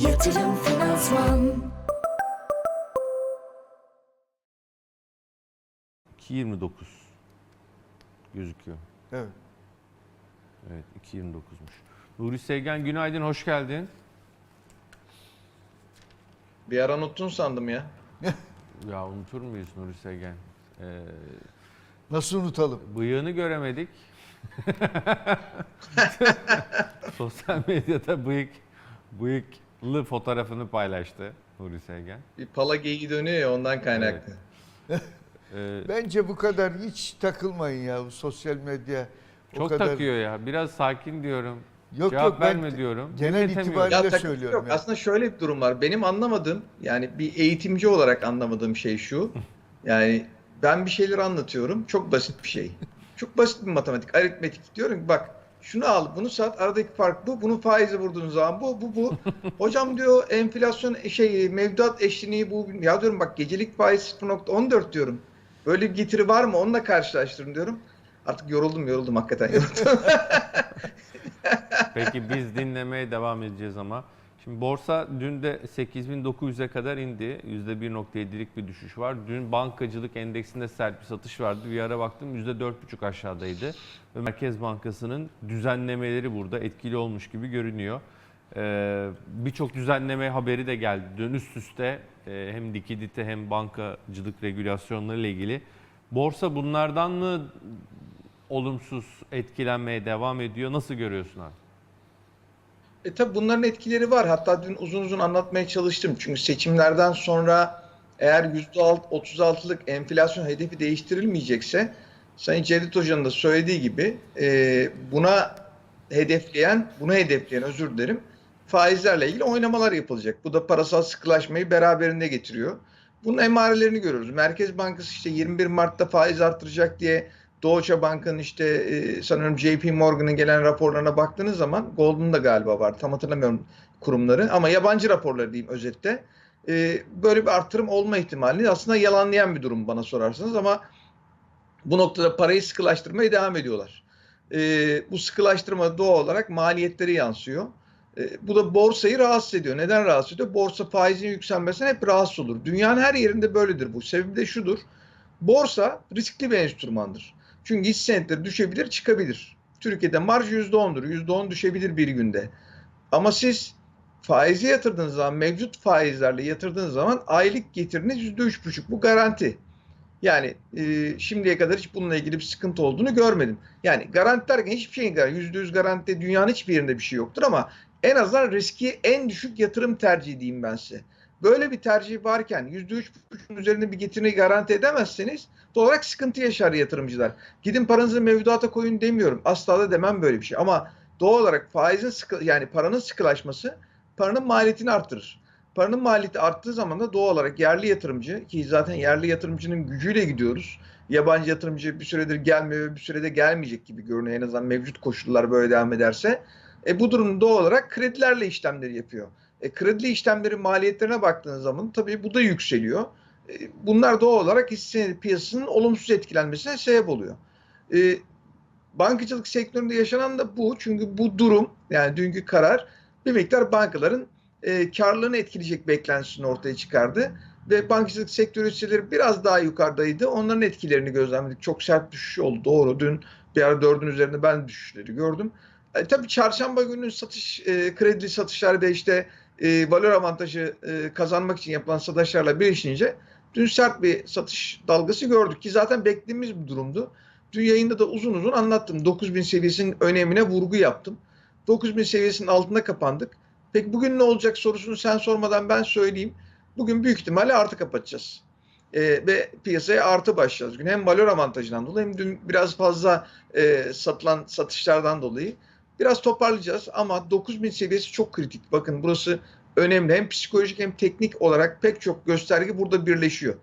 Yatırım Finansman 2.29 gözüküyor. Evet. Evet 2.29'muş. Nuri Sevgen günaydın hoş geldin. Bir ara unuttun sandım ya. Ya unutur muyuz Nuri Sevgen? Ee, Nasıl unutalım? bıyığını göremedik. Sosyal medyada bıyık bıyıklı fotoğrafını paylaştı Nuri Sevgen. Bir pala geyiği dönüyor ya ondan kaynaklı. Ee, Bence bu kadar hiç takılmayın ya bu sosyal medya. o çok kadar... takıyor ya. Biraz sakin diyorum. Yok Cevap yok ben verme diyorum. genel Dinletemiyorum. itibariyle Ya takıntı söylüyorum. yok. ya. Aslında şöyle bir durum var. Benim anlamadığım yani bir eğitimci olarak anlamadığım şey şu. Yani ben bir şeyler anlatıyorum. Çok basit bir şey. Çok basit bir matematik, aritmetik. Diyorum ki bak şunu al, bunu sat. Aradaki fark bu. Bunun faizi vurduğun zaman bu, bu, bu. Hocam diyor enflasyon şey mevduat eşleniği bu. Ya diyorum bak gecelik faiz 0.14 diyorum. Böyle bir getiri var mı? Onunla karşılaştırın diyorum. Artık yoruldum yoruldum hakikaten yoruldum. Peki biz dinlemeye devam edeceğiz ama. Şimdi borsa dün de 8900'e kadar indi. %1.7'lik bir düşüş var. Dün bankacılık endeksinde sert bir satış vardı. Bir ara baktım %4.5 aşağıdaydı. Ve Merkez Bankası'nın düzenlemeleri burada etkili olmuş gibi görünüyor. Ee, Birçok düzenleme haberi de geldi. Dün üst üste e, hem likidite hem bankacılık regülasyonları ile ilgili. Borsa bunlardan mı olumsuz etkilenmeye devam ediyor? Nasıl görüyorsun abi? E tabi bunların etkileri var. Hatta dün uzun uzun anlatmaya çalıştım. Çünkü seçimlerden sonra eğer %36'lık enflasyon hedefi değiştirilmeyecekse Sayın Cevdet Hoca'nın da söylediği gibi e, buna hedefleyen, bunu hedefleyen özür dilerim faizlerle ilgili oynamalar yapılacak. Bu da parasal sıkılaşmayı beraberinde getiriyor. Bunun emarelerini görüyoruz. Merkez Bankası işte 21 Mart'ta faiz arttıracak diye Deutsche Bank'ın işte e, sanıyorum JP Morgan'ın gelen raporlarına baktığınız zaman Goldman da galiba var. Tam hatırlamıyorum kurumları ama yabancı raporları diyeyim özette. E, böyle bir artırım olma ihtimali aslında yalanlayan bir durum bana sorarsanız ama bu noktada parayı sıkılaştırmaya devam ediyorlar. E, bu sıkılaştırma doğal olarak maliyetleri yansıyor. E, bu da borsayı rahatsız ediyor. Neden rahatsız ediyor? Borsa faizin yükselmesine hep rahatsız olur. Dünyanın her yerinde böyledir bu. Sebebi de şudur. Borsa riskli bir enstrümandır. Çünkü hisse senetleri düşebilir, çıkabilir. Türkiye'de marj %10'dur. %10 düşebilir bir günde. Ama siz faizi yatırdığınız zaman, mevcut faizlerle yatırdığınız zaman aylık getiriniz %3,5. Bu garanti. Yani e, şimdiye kadar hiç bununla ilgili bir sıkıntı olduğunu görmedim. Yani garanti derken hiçbir şeyin garanti, %100 garanti dünyanın hiçbir yerinde bir şey yoktur ama en azından riski en düşük yatırım tercihi diyeyim ben size. Böyle bir tercih varken %3,5'un üzerinde bir getirini garanti edemezseniz doğal olarak sıkıntı yaşar yatırımcılar. Gidin paranızı mevduata koyun demiyorum. Asla da demem böyle bir şey. Ama doğal olarak faizin sıkı, yani paranın sıkılaşması paranın maliyetini arttırır. Paranın maliyeti arttığı zaman da doğal olarak yerli yatırımcı ki zaten yerli yatırımcının gücüyle gidiyoruz. Yabancı yatırımcı bir süredir gelmiyor ve bir sürede gelmeyecek gibi görünüyor en azından mevcut koşullar böyle devam ederse. E, bu durumda doğal olarak kredilerle işlemleri yapıyor. E, kredi işlemleri maliyetlerine baktığınız zaman tabii bu da yükseliyor. E, bunlar doğal olarak hisse piyasasının olumsuz etkilenmesine sebep oluyor. E, bankacılık sektöründe yaşanan da bu. Çünkü bu durum yani dünkü karar bir miktar bankaların e, karlılığını etkileyecek beklentisini ortaya çıkardı. Ve bankacılık sektörü hisseleri biraz daha yukarıdaydı. Onların etkilerini gözlemledik. Çok sert düşüş oldu. Doğru. Dün bir ara dördün üzerinde ben düşüşleri gördüm. E, tabii çarşamba günü satış, e, kredi satışları ve işte e, valor avantajı e, kazanmak için yapılan satışlarla birleşince dün sert bir satış dalgası gördük ki zaten beklediğimiz bir durumdu. Dün yayında da uzun uzun anlattım. 9000 seviyesinin önemine vurgu yaptım. 9000 seviyesinin altında kapandık. Peki bugün ne olacak sorusunu sen sormadan ben söyleyeyim. Bugün büyük ihtimalle artı kapatacağız. E, ve piyasaya artı başlayacağız. Gün hem valor avantajından dolayı hem dün biraz fazla e, satılan satışlardan dolayı biraz toparlayacağız ama 9000 seviyesi çok kritik. Bakın burası önemli. Hem psikolojik hem teknik olarak pek çok gösterge burada birleşiyor.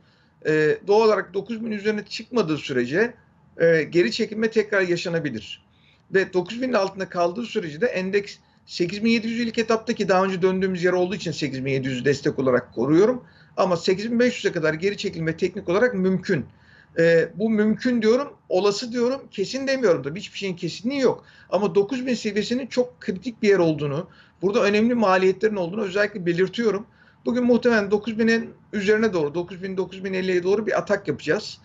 Ee, doğal olarak 9000 üzerine çıkmadığı sürece e, geri çekilme tekrar yaşanabilir. Ve 9000'in altında kaldığı sürece de endeks 8700 ilk etaptaki daha önce döndüğümüz yer olduğu için 8700 destek olarak koruyorum. Ama 8500'e kadar geri çekilme teknik olarak mümkün. E, bu mümkün diyorum, olası diyorum, kesin demiyorum tabii hiçbir şeyin kesinliği yok. Ama 9000 seviyesinin çok kritik bir yer olduğunu Burada önemli maliyetlerin olduğunu özellikle belirtiyorum. Bugün muhtemelen 9000'in üzerine doğru 9000-9050'ye doğru bir atak yapacağız.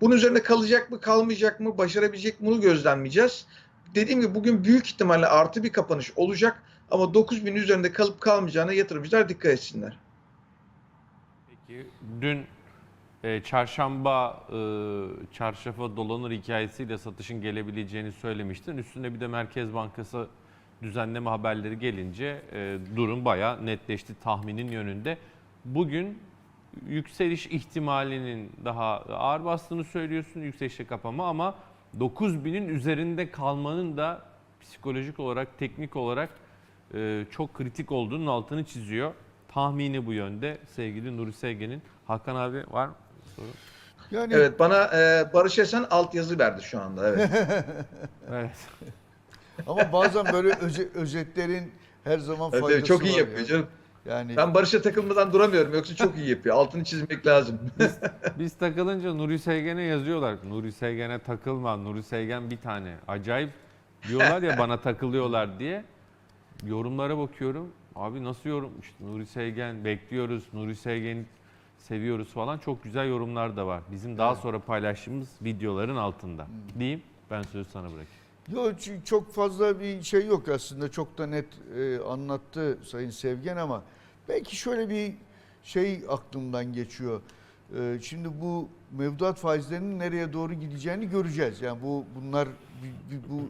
Bunun üzerine kalacak mı kalmayacak mı başarabilecek mi bunu gözlemleyeceğiz. Dediğim gibi bugün büyük ihtimalle artı bir kapanış olacak ama 9000 üzerinde kalıp kalmayacağına yatırımcılar dikkat etsinler. Peki dün e, çarşamba e, çarşafa dolanır hikayesiyle satışın gelebileceğini söylemiştin. Üstüne bir de Merkez Bankası düzenleme haberleri gelince e, durum bayağı netleşti tahminin yönünde. Bugün yükseliş ihtimalinin daha ağır bastığını söylüyorsun yükselişe kapama ama 9000'in üzerinde kalmanın da psikolojik olarak, teknik olarak e, çok kritik olduğunun altını çiziyor. Tahmini bu yönde sevgili Nuri Sevgen'in. Hakan abi var mı? Yani Evet bana e, Barış Esen altyazı verdi şu anda. Evet. Evet. ama bazen böyle öze- özetlerin her zaman faydası evet, çok iyi var yapıyor ya. canım. Yani Ben Barış'a takılmadan duramıyorum yoksa çok iyi yapıyor. Altını çizmek lazım. Biz takılınca Nuri Sevgen'e yazıyorlar. Nuri Sevgen'e takılma, Nuri Sevgen bir tane. Acayip diyorlar ya bana takılıyorlar diye. Yorumlara bakıyorum. Abi nasıl yorum? İşte Nuri Sevgen bekliyoruz, Nuri Sevgen'i seviyoruz falan. Çok güzel yorumlar da var. Bizim daha sonra paylaştığımız videoların altında. Diyeyim ben sözü sana bırakayım. Yok çünkü çok fazla bir şey yok aslında çok da net e, anlattı Sayın Sevgen ama belki şöyle bir şey aklımdan geçiyor. E, şimdi bu mevduat faizlerinin nereye doğru gideceğini göreceğiz. Yani bu bunlar bir- bir- bu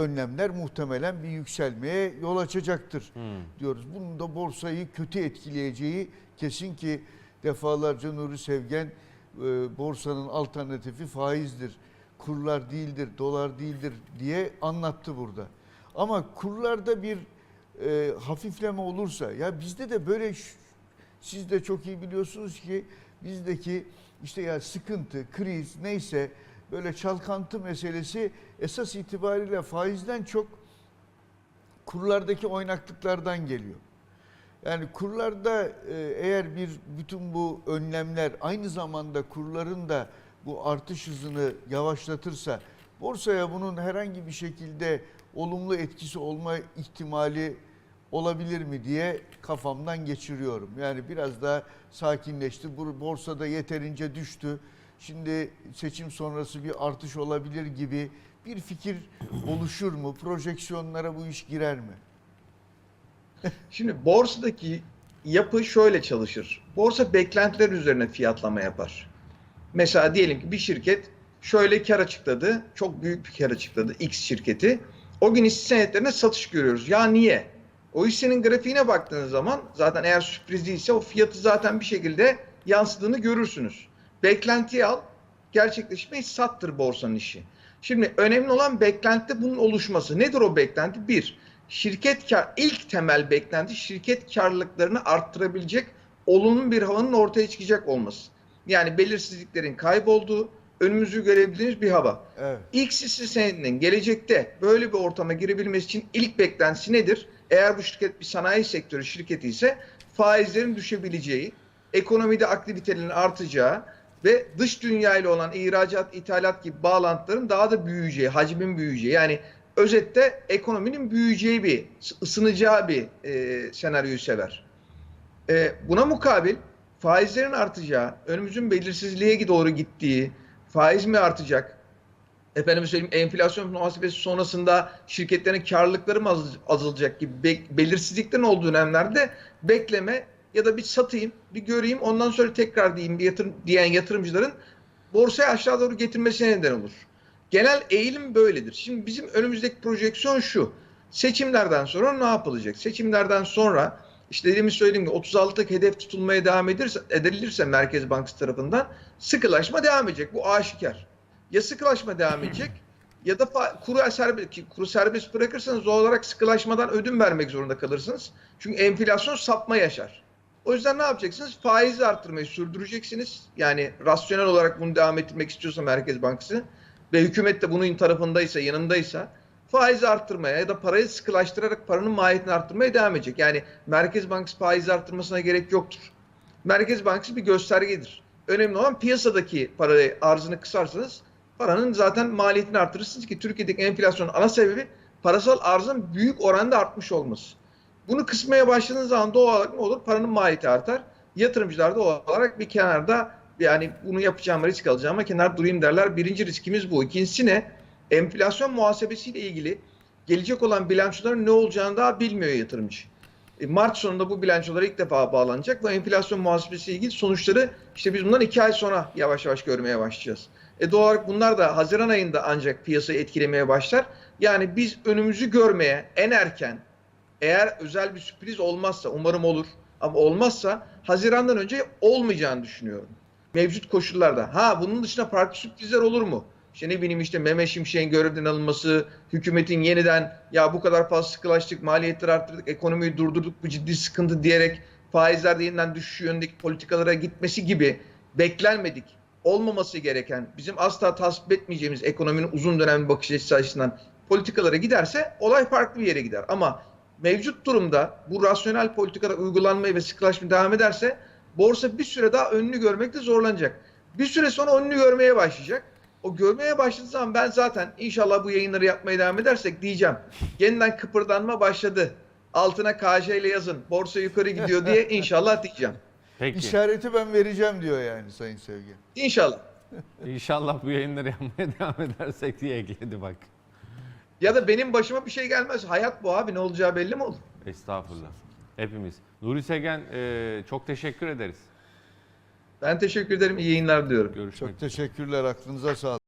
önlemler muhtemelen bir yükselmeye yol açacaktır Hmm. diyoruz. Bunun da borsayı kötü etkileyeceği kesin ki defalarca Nuri Sevgen e, borsanın alternatifi faizdir. Kurlar değildir, dolar değildir diye anlattı burada. Ama kurlarda bir e, hafifleme olursa ya bizde de böyle siz de çok iyi biliyorsunuz ki bizdeki işte ya sıkıntı, kriz neyse böyle çalkantı meselesi esas itibariyle faizden çok kurlardaki oynaklıklardan geliyor. Yani kurlarda e, eğer bir bütün bu önlemler aynı zamanda kurların da bu artış hızını yavaşlatırsa borsaya bunun herhangi bir şekilde olumlu etkisi olma ihtimali olabilir mi diye kafamdan geçiriyorum. Yani biraz daha sakinleşti. Bu borsada yeterince düştü. Şimdi seçim sonrası bir artış olabilir gibi bir fikir oluşur mu? Projeksiyonlara bu iş girer mi? Şimdi borsadaki yapı şöyle çalışır. Borsa beklentiler üzerine fiyatlama yapar. Mesela diyelim ki bir şirket şöyle kar açıkladı. Çok büyük bir kar açıkladı X şirketi. O gün hisse senetlerine satış görüyoruz. Ya niye? O hissenin grafiğine baktığınız zaman zaten eğer sürpriz değilse o fiyatı zaten bir şekilde yansıdığını görürsünüz. Beklentiyi al, gerçekleşmeyi sattır borsanın işi. Şimdi önemli olan beklentide bunun oluşması. Nedir o beklenti? Bir, şirket kar, ilk temel beklenti şirket karlılıklarını arttırabilecek olumlu bir havanın ortaya çıkacak olması. Yani belirsizliklerin kaybolduğu, önümüzü görebildiğimiz bir hava. Evet. X hisse senedinin gelecekte böyle bir ortama girebilmesi için ilk beklentisi nedir? Eğer bu şirket bir sanayi sektörü şirketi ise faizlerin düşebileceği, ekonomide aktivitelerin artacağı ve dış dünya ile olan ihracat, ithalat gibi bağlantıların daha da büyüyeceği, hacmin büyüyeceği. Yani özette ekonominin büyüyeceği bir, ısınacağı bir e, senaryoyu sever. E, buna mukabil faizlerin artacağı, önümüzün belirsizliğe doğru gittiği, faiz mi artacak, efendim söyleyeyim enflasyon muhasebesi sonrasında şirketlerin karlılıkları mı az- azalacak gibi be- belirsizliklerin olduğu dönemlerde bekleme ya da bir satayım, bir göreyim ondan sonra tekrar diyeyim bir yatırım diyen yatırımcıların borsaya aşağı doğru getirmesine neden olur. Genel eğilim böyledir. Şimdi bizim önümüzdeki projeksiyon şu. Seçimlerden sonra ne yapılacak? Seçimlerden sonra işte dediğimiz söylediğim gibi 36'lık hedef tutulmaya devam edilirse, edilirse Merkez Bankası tarafından sıkılaşma devam edecek. Bu aşikar. Ya sıkılaşma devam edecek ya da kuru serbest, kuru serbest bırakırsanız doğal olarak sıkılaşmadan ödün vermek zorunda kalırsınız. Çünkü enflasyon sapma yaşar. O yüzden ne yapacaksınız? Faizi arttırmayı sürdüreceksiniz. Yani rasyonel olarak bunu devam ettirmek istiyorsa Merkez Bankası ve hükümet de bunun tarafındaysa, yanındaysa faizi arttırmaya ya da parayı sıkılaştırarak paranın maliyetini arttırmaya devam edecek. Yani Merkez Bankası faizi arttırmasına gerek yoktur. Merkez Bankası bir göstergedir. Önemli olan piyasadaki parayı arzını kısarsanız paranın zaten maliyetini artırırsınız ki Türkiye'deki enflasyonun ana sebebi parasal arzın büyük oranda artmış olması. Bunu kısmaya başladığınız zaman doğal olarak ne olur? Paranın maliyeti artar. Yatırımcılar doğal olarak bir kenarda yani bunu yapacağım risk alacağıma kenar durayım derler. Birinci riskimiz bu. İkincisi ne? Enflasyon muhasebesiyle ilgili gelecek olan bilançoların ne olacağını daha bilmiyor yatırımcı. E, Mart sonunda bu bilançolara ilk defa bağlanacak ve enflasyon muhasebesiyle ilgili sonuçları işte biz bundan iki ay sonra yavaş yavaş görmeye başlayacağız. E doğal olarak bunlar da Haziran ayında ancak piyasayı etkilemeye başlar. Yani biz önümüzü görmeye en erken eğer özel bir sürpriz olmazsa umarım olur ama olmazsa Haziran'dan önce olmayacağını düşünüyorum. Mevcut koşullarda. Ha bunun dışında farklı sürprizler olur mu? İşte ne bileyim işte Mehmet Şimşek'in görevden alınması, hükümetin yeniden ya bu kadar fazla sıkılaştık, maliyetleri arttırdık, ekonomiyi durdurduk, bu ciddi sıkıntı diyerek faizlerde yeniden düşüş yönündeki politikalara gitmesi gibi beklenmedik, olmaması gereken, bizim asla tasvip etmeyeceğimiz ekonominin uzun dönem bakış açısı açısından politikalara giderse olay farklı bir yere gider. Ama mevcut durumda bu rasyonel politikalar uygulanmaya ve sıkılaşmaya devam ederse borsa bir süre daha önünü görmekte zorlanacak. Bir süre sonra önünü görmeye başlayacak. O görmeye başladığı zaman ben zaten inşallah bu yayınları yapmaya devam edersek diyeceğim. Yeniden kıpırdanma başladı. Altına KJ ile yazın. Borsa yukarı gidiyor diye inşallah diyeceğim. Peki. İşareti ben vereceğim diyor yani Sayın Sevgen. İnşallah. İnşallah bu yayınları yapmaya devam edersek diye ekledi bak. Ya da benim başıma bir şey gelmez. Hayat bu abi. Ne olacağı belli mi olur? Estağfurullah. Hepimiz. Nuri Segen e, çok teşekkür ederiz. Ben teşekkür ederim. İyi yayınlar diyorum. Görüşmek Çok teşekkürler. Aklınıza sağlık.